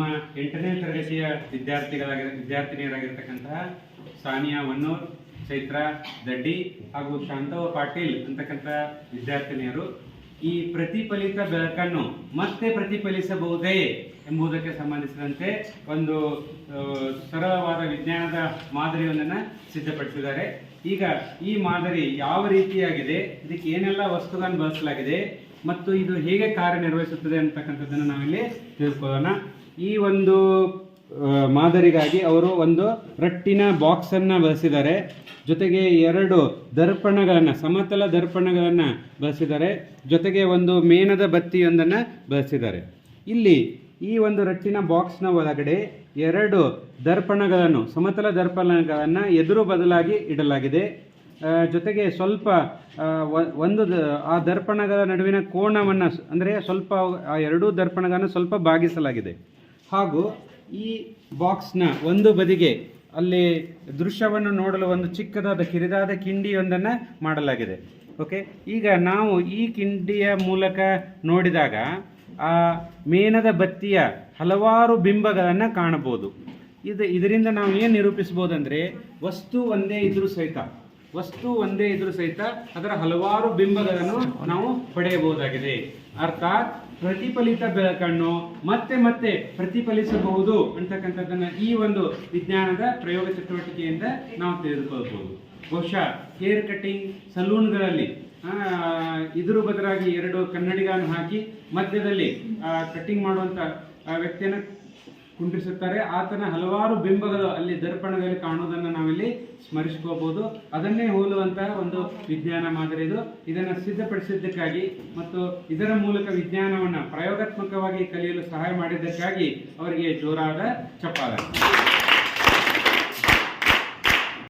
ನಮ್ಮ ಎಂಟನೇ ತರಗತಿಯ ವಿದ್ಯಾರ್ಥಿಗಳಾಗಿ, ವಿದ್ಯಾರ್ಥಿನಿಯರಾಗಿರ್ತಕ್ಕಂತಹ ಸಾನಿಯಾ ವನ್ನೂರ್, ಚೈತ್ರ ದಡ್ಡಿ ಹಾಗೂ ಶಾಂತವ ಪಾಟೀಲ್ ಅಂತಕ್ಕಂಥ ವಿದ್ಯಾರ್ಥಿನಿಯರು ಈ ಪ್ರತಿಫಲಿತ ಬೆಳಕನ್ನು ಮತ್ತೆ ಪ್ರತಿಫಲಿಸಬಹುದೇ ಎಂಬುದಕ್ಕೆ ಸಂಬಂಧಿಸಿದಂತೆ ಒಂದು ಸರಳವಾದ ವಿಜ್ಞಾನದ ಮಾದರಿಯೊಂದನ್ನು ಸಿದ್ಧಪಡಿಸಿದ್ದಾರೆ. ಈಗ ಈ ಮಾದರಿ ಯಾವ ರೀತಿಯಾಗಿದೆ, ಇದಕ್ಕೆ ಏನೆಲ್ಲ ವಸ್ತುಗಳನ್ನು ಬಳಸಲಾಗಿದೆ, ಮತ್ತು ಇದು ಹೇಗೆ ಕಾರ್ಯನಿರ್ವಹಿಸುತ್ತದೆ ಅಂತಕ್ಕಂಥದ್ದನ್ನು ನಾವಿಲ್ಲಿ ತಿಳ್ಕೊಳ್ಳೋಣ. ಈ ಒಂದು ಮಾದರಿಗಾಗಿ ಅವರು ಒಂದು ರಟ್ಟಿನ ಬಾಕ್ಸನ್ನು ಬಳಸಿದ್ದಾರೆ. ಜೊತೆಗೆ ಎರಡು ದರ್ಪಣಗಳನ್ನು, ಸಮತಲ ದರ್ಪಣಗಳನ್ನು ಬಳಸಿದ್ದಾರೆ. ಜೊತೆಗೆ ಒಂದು ಮೇಣದ ಬತ್ತಿಯೊಂದನ್ನು ಬಳಸಿದ್ದಾರೆ. ಇಲ್ಲಿ ಈ ಒಂದು ರಟ್ಟಿನ ಬಾಕ್ಸ್ನ ಒಳಗಡೆ ಎರಡು ದರ್ಪಣಗಳನ್ನು, ಸಮತಲ ದರ್ಪಣಗಳನ್ನು ಎದುರು ಬದಲಾಗಿ ಇಡಲಾಗಿದೆ. ಜೊತೆಗೆ ಸ್ವಲ್ಪ ಒಂದು ಆ ದರ್ಪಣಗಳ ನಡುವಿನ ಕೋಣವನ್ನು ಅಂದರೆ ಸ್ವಲ್ಪ ಆ ಎರಡೂ ದರ್ಪಣಗಳನ್ನು ಸ್ವಲ್ಪ ಬಾಗಿಸಲಾಗಿದೆ ಹಾಗೂ ಈ ಬಾಕ್ಸ್ನ ಒಂದು ಬದಿಗೆ ಅಲ್ಲಿ ದೃಶ್ಯವನ್ನು ನೋಡಲು ಒಂದು ಚಿಕ್ಕದಾದ ಕಿರಿದಾದ ಕಿಂಡಿಯೊಂದನ್ನು ಮಾಡಲಾಗಿದೆ. ಓಕೆ? ಈಗ ನಾವು ಈ ಕಿಂಡಿಯ ಮೂಲಕ ನೋಡಿದಾಗ ಆ ಮೇಣದ ಬತ್ತಿಯ ಹಲವಾರು ಬಿಂಬಗಳನ್ನು ಕಾಣಬಹುದು. ಇದು ಇದರಿಂದ ನಾವು ಏನು ನಿರೂಪಿಸ್ಬೋದಂದ್ರೆ ವಸ್ತು ಒಂದೇ ಇದ್ರೂ ಸಹಿತ. ವಸ್ತು ಒಂದೇ ಇದ್ರೂ ಸಹಿತ ಅದರ ಹಲವಾರು ಬಿಂಬಗಳನ್ನು ನಾವು ಪಡೆಯಬಹುದಾಗಿದೆ. ಅರ್ಥಾತ್ ಪ್ರತಿಫಲಿತ ಬೆಳಕನ್ನು ಮತ್ತೆ ಮತ್ತೆ ಪ್ರತಿಫಲಿಸಬಹುದು ಅಂತಕ್ಕಂಥದ್ದನ್ನ ಈ ಒಂದು ವಿಜ್ಞಾನದ ಪ್ರಯೋಗ ಚಟುವಟಿಕೆಯಿಂದ ನಾವು ತಿಳಿದುಕೊಳ್ಬಹುದು. ಬಹುಶಃ ಹೇರ್ ಕಟಿಂಗ್ ಸಲೂನ್ಗಳಲ್ಲಿ ಇದ್ರ ಬದಲಾಗಿ ಎರಡು ಕನ್ನಡಿಗಳನ್ನು ಹಾಕಿ ಮಧ್ಯದಲ್ಲಿ ಕಟಿಂಗ್ ಮಾಡುವಂತ ಆ, ವ್ಯಕ್ತಿಯನ್ನು ಕುಂಡಿಸುತ್ತಾರೆ ಆತನ ಹಲವಾರು ಬಿಂಬಗಳು ಅಲ್ಲಿ ದರ್ಪಣದಲ್ಲಿ ಕಾಣುವುದನ್ನು ನಾವಿಲ್ಲಿ ಸ್ಮರಿಸ್ಕೋಬಹುದು ಅದನ್ನೇ ಹೋಲುವಂತಹ ಒಂದು ವಿಜ್ಞಾನ ಮಾದರಿ ಇದು. ಇದನ್ನು ಸಿದ್ಧಪಡಿಸಿದ್ದಕ್ಕಾಗಿ ಮತ್ತು ಇದರ ಮೂಲಕ ವಿಜ್ಞಾನವನ್ನು ಪ್ರಯೋಗಾತ್ಮಕವಾಗಿ ಕಲಿಯಲು ಸಹಾಯ ಮಾಡಿದ್ದಕ್ಕಾಗಿ ಅವರಿಗೆ ಜೋರಾದ ಚಪ್ಪಾಳೆ.